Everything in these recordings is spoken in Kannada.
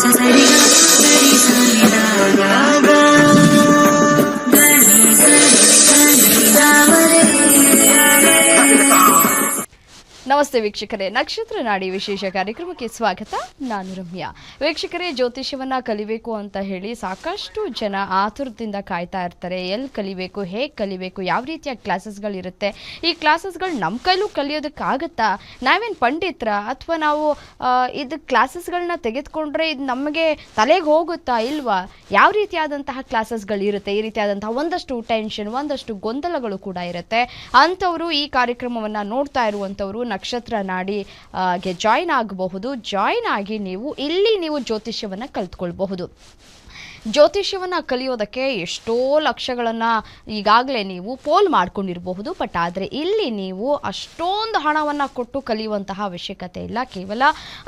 Since I ನಮಸ್ತೆ ವೀಕ್ಷಕರೇ. ನಕ್ಷತ್ರ ನಾಡಿ ವಿಶೇಷ ಕಾರ್ಯಕ್ರಮಕ್ಕೆ ಸ್ವಾಗತ. ನಾನು ರಮ್ಯಾ. ವೀಕ್ಷಕರೇ, ಜ್ಯೋತಿಷ್ಯವನ್ನ ಕಲಿಬೇಕು ಅಂತ ಹೇಳಿ ಸಾಕಷ್ಟು ಜನ ಆತುರದಿಂದ ಕಾಯ್ತಾ ಇರ್ತಾರೆ. ಎಲ್ಲಿ ಕಲಿಬೇಕು, ಹೇಗೆ ಕಲಿಬೇಕು, ಯಾವ ರೀತಿಯ ಕ್ಲಾಸಸ್ಗಳಿರುತ್ತೆ ಈ ಕ್ಲಾಸಸ್ಗಳು ನಮ್ಮ ಕೈಲೂ ಕಲಿಯೋದಕ್ಕಾಗತ್ತಾ? ನಾವೇನು ಪಂಡಿತರ ಅಥವಾ ನಾವು ಇದು ಕ್ಲಾಸಸ್ಗಳನ್ನ ತೆಗೆದುಕೊಂಡ್ರೆ ಇದು ನಮಗೆ ತಲೆಗೆ ಹೋಗುತ್ತಾ ಇಲ್ವಾ? ಯಾವ ರೀತಿಯಾದಂತಹ ಕ್ಲಾಸಸ್ಗಳಿರುತ್ತೆ ಈ ರೀತಿಯಾದಂತಹ ಒಂದಷ್ಟು ಟೆನ್ಷನ್, ಒಂದಷ್ಟು ಗೊಂದಲಗಳು ಕೂಡ ಇರುತ್ತೆ. ಅಂಥವರು ಈ ಕಾರ್ಯಕ್ರಮವನ್ನು ನೋಡ್ತಾ ಇರುವಂಥವರು ನಕ್ಷತ್ರ ನಾಡಿ ನಾಡಿಗೆ ಜಾಯ್ನ್ ಆಗಬಹುದು. ಜಾಯಿನ್ ಆಗಿ ನೀವು ಇಲ್ಲಿ ನೀವು ಜ್ಯೋತಿಷ್ಯವನ್ನು ಕಲ್ತ್ಕೊಳ್ಬಹುದು. ಜ್ಯೋತಿಷ್ಯವನ್ನು ಕಲಿಯೋದಕ್ಕೆ ಎಷ್ಟೋ ಲಕ್ಷಗಳನ್ನು ಈಗಾಗಲೇ ನೀವು ಪೋಲ್ ಮಾಡ್ಕೊಂಡಿರಬಹುದು, ಬಟ್ ಆದರೆ ಇಲ್ಲಿ ನೀವು ಅಷ್ಟೊಂದು ಹಣವನ್ನು ಕೊಟ್ಟು ಕಲಿಯುವಂತಹ ಅವಶ್ಯಕತೆ ಇಲ್ಲ. ಕೇವಲ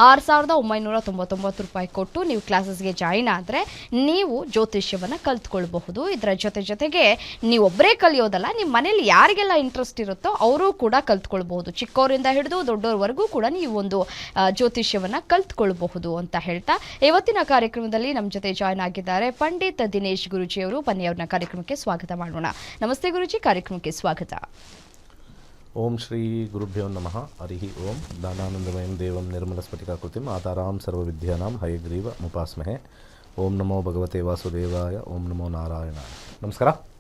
ಆರು ಸಾವಿರದ ಒಂಬೈನೂರ ತೊಂಬತ್ತೊಂಬತ್ತು ರೂಪಾಯಿ ಕೊಟ್ಟು ನೀವು ಕ್ಲಾಸಸ್ಗೆ ಜಾಯಿನ್ ಆದರೆ ನೀವು ಜ್ಯೋತಿಷ್ಯವನ್ನು ಕಲ್ತ್ಕೊಳ್ಬಹುದು. ಇದರ ಜೊತೆ ಜೊತೆಗೆ ನೀವೊಬ್ಬರೇ ಕಲಿಯೋದಲ್ಲ ನಿಮ್ಮ ಮನೇಲಿ ಯಾರಿಗೆಲ್ಲ ಇಂಟ್ರೆಸ್ಟ್ ಇರುತ್ತೋ ಅವರು ಕೂಡ ಕಲ್ತ್ಕೊಳ್ಬಹುದು. ಚಿಕ್ಕವರಿಂದ ಹಿಡಿದು ದೊಡ್ಡವರವರೆಗೂ ಕೂಡ ನೀವು ಒಂದು ಜ್ಯೋತಿಷ್ಯವನ್ನ ಕಲ್ತ್ಕೊಳ್ಬಹುದು ಅಂತ ಹೇಳ್ತಾ ಇವತ್ತಿನ ಕಾರ್ಯಕ್ರಮದಲ್ಲಿ ನಮ್ಮ ಜೊತೆ ಜಾಯ್ನ್ ಆಗಿದ್ದಾರೆ. ಪಂಡಿತ್ ದಿನೇಶ್ ಗುರುಜಿ ಅವರು ಬನ್ನಿ ಅವ್ರನ್ನ ಕಾರ್ಯಕ್ರಮಕ್ಕೆ ಸ್ವಾಗತ ಮಾಡೋಣ. ನಮಸ್ತೆ ಗುರುಜಿ, ಕಾರ್ಯಕ್ರಮಕ್ಕೆ ಸ್ವಾಗತ. ಓಂ ಶ್ರೀ ಗುರುಭ್ಯೋ ನಮಃ. ಹರಿ ಓಂ. ದಾನಾನಂದಮಯಂ ದೇವಂ ನಿರ್ಮಲ ನಿರ್ಮಲಸ್ಫಟಿಕಾಕೃತಿಂ ಆತಾರಾಂ ಸರ್ವವಿದ್ಯಾನಾಂ ಹಯಗ್ರೀವ ಮುಪಾಸ್ಮಹೆ. ಓಂ ನಮೋ ಭಗವತೆ ವಾಸುದೇವಾಯ. ಓಂ ನಮೋ ನಾರಾಯಣ ನಮಸ್ಕಾರ.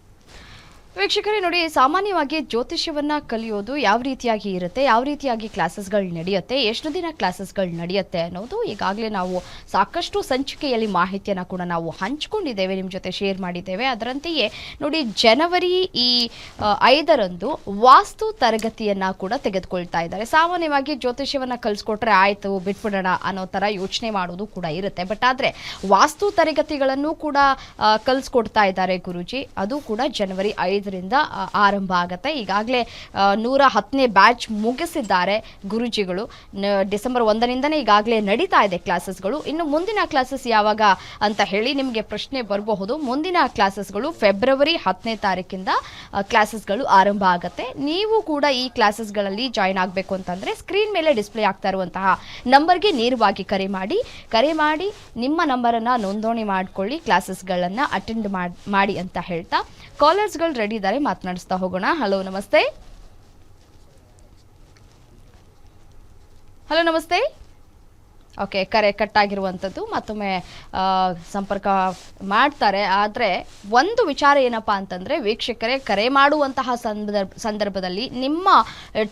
ವೀಕ್ಷಕರೇ, ನೋಡಿ, ಸಾಮಾನ್ಯವಾಗಿ ಜ್ಯೋತಿಷ್ಯವನ್ನ ಕಲಿಯೋದು ಯಾವ ರೀತಿಯಾಗಿ ಇರುತ್ತೆ, ಯಾವ ರೀತಿಯಾಗಿ ಕ್ಲಾಸಸ್ಗಳು ನಡೆಯುತ್ತೆ, ಎಷ್ಟು ದಿನ ಕ್ಲಾಸಸ್ಗಳು ನಡೆಯುತ್ತೆ ಅನ್ನೋದು ಈಗಾಗಲೇ ನಾವು ಸಾಕಷ್ಟು ಸಂಚಿಕೆಯಲ್ಲಿ ಮಾಹಿತಿಯನ್ನು ಕೂಡ ನಾವು ಹಂಚ್ಕೊಂಡಿದ್ದೇವೆ ನಿಮ್ಮ ಜೊತೆ ಶೇರ್ ಮಾಡಿದ್ದೇವೆ. ಅದರಂತೆಯೇ, ನೋಡಿ, ಜನವರಿ ಈ ಐದರಂದು ವಾಸ್ತು ತರಗತಿಯನ್ನ ಕೂಡ ತೆಗೆದುಕೊಳ್ತಾ ಇದ್ದಾರೆ. ಸಾಮಾನ್ಯವಾಗಿ ಜ್ಯೋತಿಷ್ಯವನ್ನ ಕಲಿಸ್ಕೊಟ್ರೆ ಆಯ್ತು, ಬಿಟ್ಬಿಡೋಣ ಅನ್ನೋ ತರ ಯೋಚನೆ ಮಾಡೋದು ಕೂಡ ಇರುತ್ತೆ. ಬಟ್ ಆದ್ರೆ ವಾಸ್ತು ತರಗತಿಗಳನ್ನು ಕೂಡ ಕಲ್ಸ್ಕೊಡ್ತಾ ಇದ್ದಾರೆ ಗುರುಜಿ. ಅದು ಕೂಡ ಜನವರಿ ಐದರಿಂದ ಆರಂಭ ಆಗುತ್ತೆ. ಈಗಾಗಲೇ ನೂರ ಹತ್ತನೇ ಬ್ಯಾಚ್ ಮುಗಿಸಿದ್ದಾರೆ ಗುರುಜಿಗಳು. ಡಿಸೆಂಬರ್ ಒಂದರಿಂದನೇ ಈಗಾಗಲೇ ನಡೀತಾ ಇದೆ ಕ್ಲಾಸಸ್ಗಳು. ಇನ್ನು ಮುಂದಿನ ಕ್ಲಾಸಸ್ ಯಾವಾಗ ಅಂತ ಹೇಳಿ ನಿಮಗೆ ಪ್ರಶ್ನೆ ಬರಬಹುದು. ಮುಂದಿನ ಕ್ಲಾಸಸ್ಗಳು ಫೆಬ್ರವರಿ ಹತ್ತನೇ ತಾರೀಕಿಂದ ಕ್ಲಾಸಸ್ಗಳು ಆರಂಭ ಆಗುತ್ತೆ. ನೀವು ಕೂಡ ಈ ಕ್ಲಾಸಸ್ಗಳಲ್ಲಿ ಜಾಯಿನ್ ಆಗಬೇಕು ಅಂತಂದ್ರೆ ಸ್ಕ್ರೀನ್ ಮೇಲೆ ಡಿಸ್ಪ್ಲೇ ಆಗ್ತಾ ಇರುವಂತಹ ನಂಬರ್ಗೆ ನೇರವಾಗಿ ಕರೆ ಮಾಡಿ. ಕರೆ ಮಾಡಿ, ನಿಮ್ಮ ನಂಬರನ್ನು ನೋಂದಣಿ ಮಾಡ್ಕೊಳ್ಳಿ, ಕ್ಲಾಸಸ್ಗಳನ್ನು ಅಟೆಂಡ್ ಮಾಡಿ ಅಂತ ಹೇಳ್ತಾ. ಕಾಲರ್ಸ್ಗಳು ರೆಡಿ ಇದ್ದಾರೆ ಮಾತನಾಡಿಸ್ತಾ ಹೋಗೋಣ. ಹಲೋ ನಮಸ್ತೆ. ಹಲೋ ನಮಸ್ತೆ. ಓಕೆ ಕರೆ ಕಟ್ ಆಗಿರುವಂಥದ್ದು ಮತ್ತೊಮ್ಮೆ ಸಂಪರ್ಕ ಮಾಡ್ತಾರೆ. ಆದರೆ ಒಂದು ವಿಚಾರ ಏನಪ್ಪ ಅಂತಂದರೆ ವೀಕ್ಷಕರೇ ಕರೆ ಮಾಡುವಂತಹ ಸಂದರ್ಭ ಸಂದರ್ಭದಲ್ಲಿ ನಿಮ್ಮ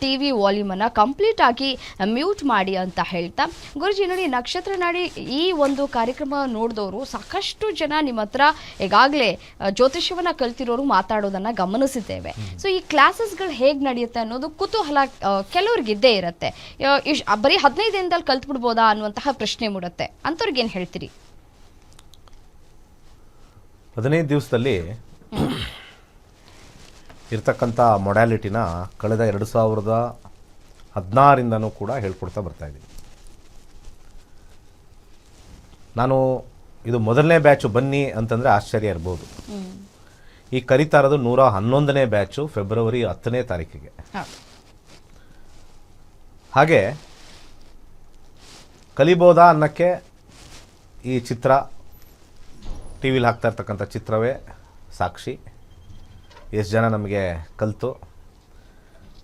ಟಿ ವಿ ವಾಲ್ಯೂಮನ್ನು ಕಂಪ್ಲೀಟ್ ಆಗಿ ಮ್ಯೂಟ್ ಮಾಡಿ ಅಂತ ಹೇಳ್ತಾ ಗುರುಜಿ ನೋಡಿ ನಕ್ಷತ್ರ ನಾಡಿ ಈ ಒಂದು ಕಾರ್ಯಕ್ರಮ ನೋಡಿದವರು ಸಾಕಷ್ಟು ಜನ ನಿಮ್ಮ ಹತ್ರ ಈಗಾಗಲೇ ಜ್ಯೋತಿಷ್ಯವನ್ನು ಕಲ್ತಿರೋರು ಮಾತಾಡೋದನ್ನು ಗಮನಿಸಿದ್ದೇವೆ. ಸೊ ಈ ಕ್ಲಾಸಸ್ಗಳು ಹೇಗೆ ನಡೆಯುತ್ತೆ ಅನ್ನೋದು ಕುತೂಹಲ ಕೆಲವ್ರಿಗಿದ್ದೇ ಕೆಲವ್ರಿಗೆ ಇದ್ದೇ ಇರುತ್ತೆ ಬರೀ ಹದಿನೈದು ದಿನದಲ್ಲಿ ಕಲ್ತ್ಬಿಡ್ಬೋದಾ ಅನ್ನುವಂತಹ ಪ್ರಶ್ನೆ ಮೂಡುತ್ತೆ. ಅಂಥವ್ರಿಗೆ ಏನು ಹೇಳ್ತೀರಿ? ಹದಿನೈದು ದಿವಸದಲ್ಲಿ ಇರ್ತಕ್ಕಂಥ ಮೊಡ್ಯಾಲಿಟಿನ ಕಳೆದ ಎರಡು ಸಾವಿರದ ಹದಿನಾರಿಂದನೂ ಕೂಡ ಹೇಳ್ಕೊಡ್ತಾ ಬರ್ತಾ ಇದ್ದೀನಿ. ನಾನು ಇದು ಮೊದಲನೇ ಬ್ಯಾಚು ಬನ್ನಿ ಅಂತಂದರೆ ಆಶ್ಚರ್ಯ ಇರ್ಬೋದು. ಈ ಕರಿತಾ ಇರೋದು ನೂರ ಹನ್ನೊಂದನೇ ಬ್ಯಾಚು ಫೆಬ್ರವರಿ ಹತ್ತನೇ ತಾರೀಕಿಗೆ. ಹಾಗೆ ಕಲಿಬೋದಾ ಅನ್ನೋಕ್ಕೆ ಈ ಚಿತ್ರ ಟಿ ವಿಲಿ ಹಾಕ್ತಾ ಇರ್ತಕ್ಕಂಥ ಚಿತ್ರವೇ ಸಾಕ್ಷಿ. ಎಷ್ಟು ಜನ ನಮಗೆ ಕಲಿತು,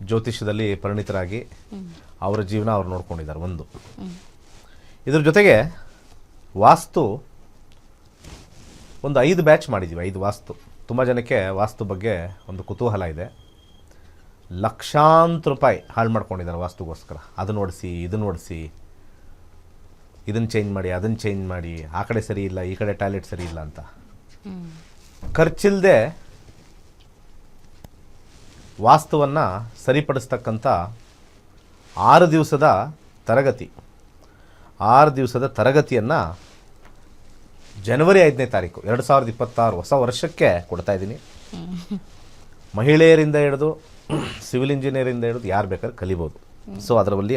ಜ್ಯೋತಿಷ್ಯದಲ್ಲಿ ಪರಿಣಿತರಾಗಿ ಅವರ ಜೀವನ ಅವ್ರು ನೋಡ್ಕೊಂಡಿದ್ದಾರೆ ಒಂದು. ಇದ್ರ ಜೊತೆಗೆ ವಾಸ್ತು, ಒಂದು ಐದು ಬ್ಯಾಚ್ ಮಾಡಿದ್ದೀವಿ ಐದು ವಾಸ್ತು. ತುಂಬ ಜನಕ್ಕೆ ವಾಸ್ತು ಬಗ್ಗೆ ಒಂದು ಕುತೂಹಲ ಇದೆ. ಲಕ್ಷಾಂತರ ರೂಪಾಯಿ ಹಾಳು ಮಾಡ್ಕೊಂಡಿದ್ದಾರೆ ವಾಸ್ತುಗೋಸ್ಕರ. ಅದನ್ನ ಓಡಿಸಿ ಇದನ್ನ ಓಡಿಸಿ ಇದನ್ನು ಚೇಂಜ್ ಮಾಡಿ ಅದನ್ನು ಚೇಂಜ್ ಮಾಡಿ ಆ ಕಡೆ ಸರಿ ಇಲ್ಲ ಈ ಕಡೆ ಟಾಯ್ಲೆಟ್ ಸರಿ ಇಲ್ಲ ಅಂತ. ಖರ್ಚಿಲ್ಲದೆ ವಾಸ್ತುವನ್ನು ಸರಿಪಡಿಸ್ತಕ್ಕಂಥ ಆರು ದಿವಸದ ತರಗತಿ. ಆರು ದಿವಸದ ತರಗತಿಯನ್ನು ಜನವರಿ ಐದನೇ ತಾರೀಕು ಎರಡು ಸಾವಿರದ ಇಪ್ಪತ್ತಾರು ಹೊಸ ವರ್ಷಕ್ಕೆ ಕೊಡ್ತಾ ಇದ್ದೀನಿ. ಮಹಿಳೆಯರಿಂದ ಹಿಡಿದು ಸಿವಿಲ್ ಇಂಜಿನಿಯರಿಂದ ಹಿಡಿದು ಯಾರು ಬೇಕಾದ್ರೂ ಕಲಿಬೋದು. ಸೊ ಅದರಲ್ಲಿ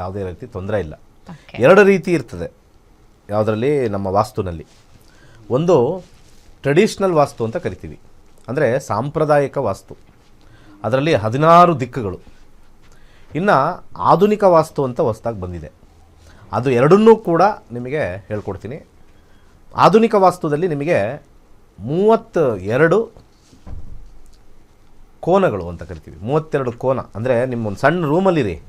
ಯಾವುದೇ ರೀತಿ ತೊಂದರೆ ಇಲ್ಲ. ಎರಡು ರೀತಿ ಇರ್ತದೆ. ಯಾವುದರಲ್ಲಿ? ನಮ್ಮ ವಾಸ್ತುನಲ್ಲಿ. ಒಂದು ಟ್ರೆಡಿಷ್ನಲ್ ವಾಸ್ತು ಅಂತ ಕರಿತೀವಿ. ಅಂದರೆ ಸಾಂಪ್ರದಾಯಿಕ ವಾಸ್ತು. ಅದರಲ್ಲಿ ಹದಿನಾರು ದಿಕ್ಕುಗಳು. ಇನ್ನು ಆಧುನಿಕ ವಾಸ್ತು ಅಂತ ಹೊಸ್ದಾಗಿ ಬಂದಿದೆ. ಅದು ಎರಡನ್ನೂ ಕೂಡ ನಿಮಗೆ ಹೇಳ್ಕೊಡ್ತೀನಿ. ಆಧುನಿಕ ವಾಸ್ತುದಲ್ಲಿ ನಿಮಗೆ ಮೂವತ್ತ ಎರಡು ಕೋನಗಳು ಅಂತ ಕರಿತೀವಿ. ಮೂವತ್ತೆರಡು ಕೋನ. ಅಂದರೆ ನಿಮ್ಮ ಒಂದು ಸಣ್ಣ ರೂಮಲ್ಲಿರಿ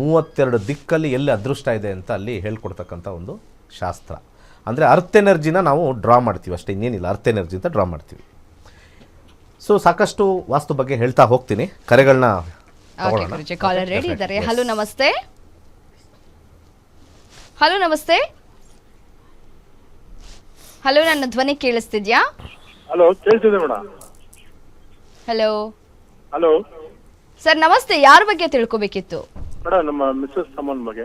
ಮೂವತ್ತೆರಡು ದಿಕ್ಕಲ್ಲಿ ಎಲ್ಲಿ ಅದೃಷ್ಟ ಇದೆ ಅಂತ ಅಲ್ಲಿ ಹೇಳ್ಕೊಡ್ತಕ್ಕಂಥ ಒಂದು ಶಾಸ್ತ್ರ. ಅಂದರೆ ಅರ್ತ್ ಎನರ್ಜಿನ ನಾವು ಡ್ರಾ ಮಾಡ್ತೀವಿ ಅಷ್ಟೇ ಇನ್ನೇನಿಲ್ಲ. ಅರ್ತ್ ಎನರ್ಜಿ ಅಂತ ಡ್ರಾ ಮಾಡ್ತೀವಿ. ಸೊ ಸಾಕಷ್ಟು ವಾಸ್ತು ಬಗ್ಗೆ ಹೇಳ್ತಾ ಹೋಗ್ತೀನಿ. ಕರೆಗಳನ್ನ ಓಕೆ ಗುರುಜಿ ಕಾಲರ್ ರೆಡಿ ಇದ್ದಾರೆ. ಹಲೋ ನಮಸ್ತೆ. ಹಲೋ ನಮಸ್ತೆ. ಹಲೋ ನನ್ನ ಧ್ವನಿ ಕೇಳಿಸ್ತಿದ್ಯಾ? Hello madam. Hello hello sir ನಮಸ್ತೆ ಯಾರ ಬಗ್ಗೆ ತಿಳ್ಕೊಬೇಕಿತ್ತು? ಮೇಡಮ್ ನಮ್ಮ ಮಿಸ್ಸಸ್ ತಮ್ಮನ ಬಗ್ಗೆ.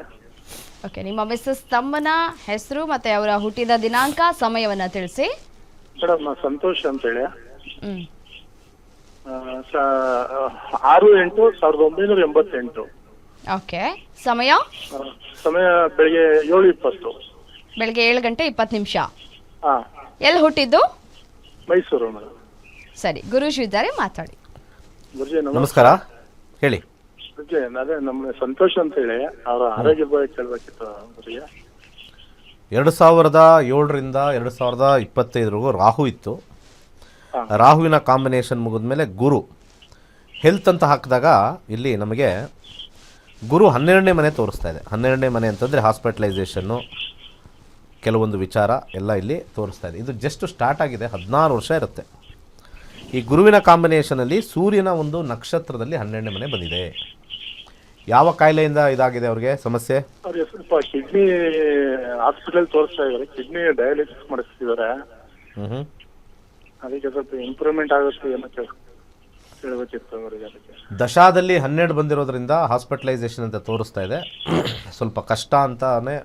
ಓಕೆ ನಿಮ್ಮ ಮಿಸ್ಸಸ್ ತಮ್ಮನ ಹೆಸರು ಮತ್ತೆ ಅವರ ಹುಟ್ಟಿದ ದಿನಾಂಕ ಸಮಯವನ್ನ ತಿಳಿಸಿ. ಮೇಡಮ್ ಸಂತೋಷ್ ಅಂತೇಳಿ. ಹ್ಮ್. ಆ, ಸ- ಆರು ಎಂಟು ಸಾವಿರದ ಒಂಬೈನೂರ ಎಂಬತ್ತೆಂಟು. ಓಕೆ ಸಮಯ? ಆ, ಸಮಯ ಬೆಳಿಗ್ಗೆ ಏಳು ಇಪ್ಪತ್ತು. ಬೆಳಿಗ್ಗೆ ಏಳು ಗಂಟೆ ಇಪ್ಪತ್ತು ನಿಮಿಷ. ಹಾ ಎಲ್ಲಿ ಹುಟ್ಟಿದ್ದು? ಮೈಸೂರು ಮೇಡಮ್ ಸರಿ ಗುರುಜಿ ಇದ್ದಾರೆ ಮಾತಾಡಿ. ಗುರುಜಿ ನಮಸ್ಕಾರ. ಹೇಳಿ. ಗುರುಜಿ ಅದೇ ನಮ್ಮ ಸಂತೋಷ್ ಅಂತ ಹೇಳಿ ಅವರ ಆರೋಗ್ಯ ಬಗ್ಗೆ ಕೇಳಬೇಕಿತ್ತು ಎರಡು ಸಾವಿರದ ಏಳರಿಂದ ಎರಡು ಸಾವಿರದ ಇಪ್ಪತ್ತೈದರವರೆಗೂ ರಾಹು ಇತ್ತು. ರಾಹುವಿನ ಕಾಂಬಿನೇಷನ್ ಮುಗಿದ್ಮೇಲೆ ಗುರು ಹೆಲ್ತ್ ಅಂತ ಹಾಕಿದಾಗ ಇಲ್ಲಿ ನಮಗೆ ಗುರು ಹನ್ನೆರಡನೇ ಮನೆ ತೋರಿಸ್ತಾ ಇದೆ. ಹನ್ನೆರಡನೇ ಮನೆ ಅಂತಂದರೆ ಹಾಸ್ಪಿಟಲೈಸೇಷನ್ನು ಕೆಲವೊಂದು ವಿಚಾರ ಎಲ್ಲ ಇಲ್ಲಿ ತೋರಿಸ್ತಾ ಇದೆ. ಇದು ಜಸ್ಟ್ ಸ್ಟಾರ್ಟ್ ಆಗಿದೆ ಹದಿನಾರು ವರ್ಷ ಇರುತ್ತೆ. ಈ ಗುರುವಿನ ಕಾಂಬಿನೇಷನಲ್ಲಿ ಸೂರ್ಯನ ಒಂದು ನಕ್ಷತ್ರದಲ್ಲಿ ಹನ್ನೆರಡನೇ ಮನೆ ಬಂದಿದೆ. ಯಾವ ಕಾಯಿಲೆಯಿಂದ ಇದಾಗಿದೆ ಅವ್ರಿಗೆ ಸಮಸ್ಯೆ? ಅವ್ರಿಗೆ ಸ್ವಲ್ಪ ಕಿಡ್ನಿ ಹಾಸ್ಪಿಟಲ್ ತೋರಿಸ್ತಾ ಇದಾರೆ ಕಿಡ್ನಿ ಡಯಾಲಿಸಿಸ್ ಮಾಡಿಸ್ತಿದ್ದಾರೆ. ಹ್ಞೂ ಹ್ಞೂ ಅದಕ್ಕೆ ಸ್ವಲ್ಪ ಇಂಪ್ರೂವ್ಮೆಂಟ್ ಆಗುತ್ತೆ ಏನೋ ಕೇಳ್ ಕೇಳ್ಬೇಕಿತ್ತು ಗುರುಜಿ ಅದಕ್ಕೆ. ದಶಾದಲ್ಲಿ ಹನ್ನೆರಡು ಬಂದಿರೋದ್ರಿಂದ ಹಾಸ್ಪಿಟಲೈಸೇಷನ್ ಅಂತ ತೋರಿಸ್ತಾ ಇದೆ. ಸ್ವಲ್ಪ ಕಷ್ಟ ಅಂತಾನೆ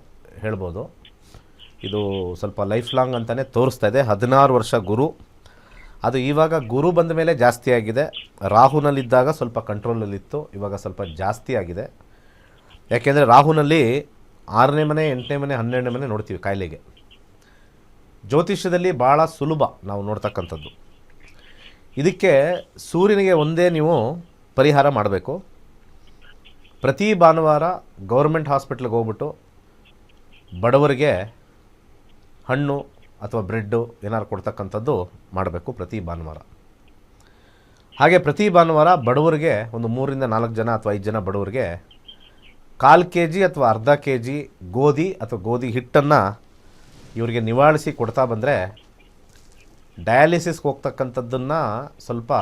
ಹೇಳ್ಬೋದು. ಇದು ಸ್ವಲ್ಪ ಲೈಫ್ ಲಾಂಗ್ ಅಂತಾನೆ ತೋರಿಸ್ತಾ ಇದೆ. ಹದಿನಾರು ವರ್ಷ ಗುರು. ಅದು ಇವಾಗ ಗುರು ಬಂದ ಮೇಲೆ ಜಾಸ್ತಿ ಆಗಿದೆ. ರಾಹುನಲ್ಲಿದ್ದಾಗ ಸ್ವಲ್ಪ ಕಂಟ್ರೋಲಲ್ಲಿತ್ತು, ಇವಾಗ ಸ್ವಲ್ಪ ಜಾಸ್ತಿ ಆಗಿದೆ. ಯಾಕೆಂದರೆ ರಾಹುನಲ್ಲಿ ಆರನೇ ಮನೆ, ಎಂಟನೇ ಮನೆ, ಹನ್ನೆರಡನೇ ಮನೆ ನೋಡ್ತೀವಿ ಕಾಯಿಲೆಗೆ. ಜ್ಯೋತಿಷ್ಯದಲ್ಲಿ ಭಾಳ ಸುಲಭ ನಾವು ನೋಡ್ತಕ್ಕಂಥದ್ದು. ಇದಕ್ಕೆ ಸೂರ್ಯನಿಗೆ ಒಂದೇ ನೀವು ಪರಿಹಾರ ಮಾಡಬೇಕು. ಪ್ರತಿ ಭಾನುವಾರ ಗೌರ್ಮೆಂಟ್ ಹಾಸ್ಪಿಟ್ಲಿಗೆ ಹೋಗ್ಬಿಟ್ಟು ಬಡವರಿಗೆ ಹಣ್ಣು ಅಥವಾ ಬ್ರೆಡ್ಡು ಏನಾದ್ರು ಕೊಡ್ತಕ್ಕಂಥದ್ದು ಮಾಡಬೇಕು ಪ್ರತಿ ಭಾನುವಾರ. ಹಾಗೆ ಪ್ರತಿ ಭಾನುವಾರ ಬಡವರಿಗೆ ಒಂದು ಮೂರಿಂದ ನಾಲ್ಕು ಜನ ಅಥವಾ ಐದು ಜನ ಬಡವರಿಗೆ ಕಾಲು ಕೆ ಜಿ ಅಥವಾ ಅರ್ಧ ಕೆ ಜಿ ಗೋಧಿ ಅಥವಾ ಗೋಧಿ ಹಿಟ್ಟನ್ನು ಇವರಿಗೆ ನಿವಾಳಿಸಿ ಕೊಡ್ತಾ ಬಂದರೆ ಡಯಾಲಿಸಿಸ್ಗೆ ಹೋಗ್ತಕ್ಕಂಥದ್ದನ್ನು ಸ್ವಲ್ಪ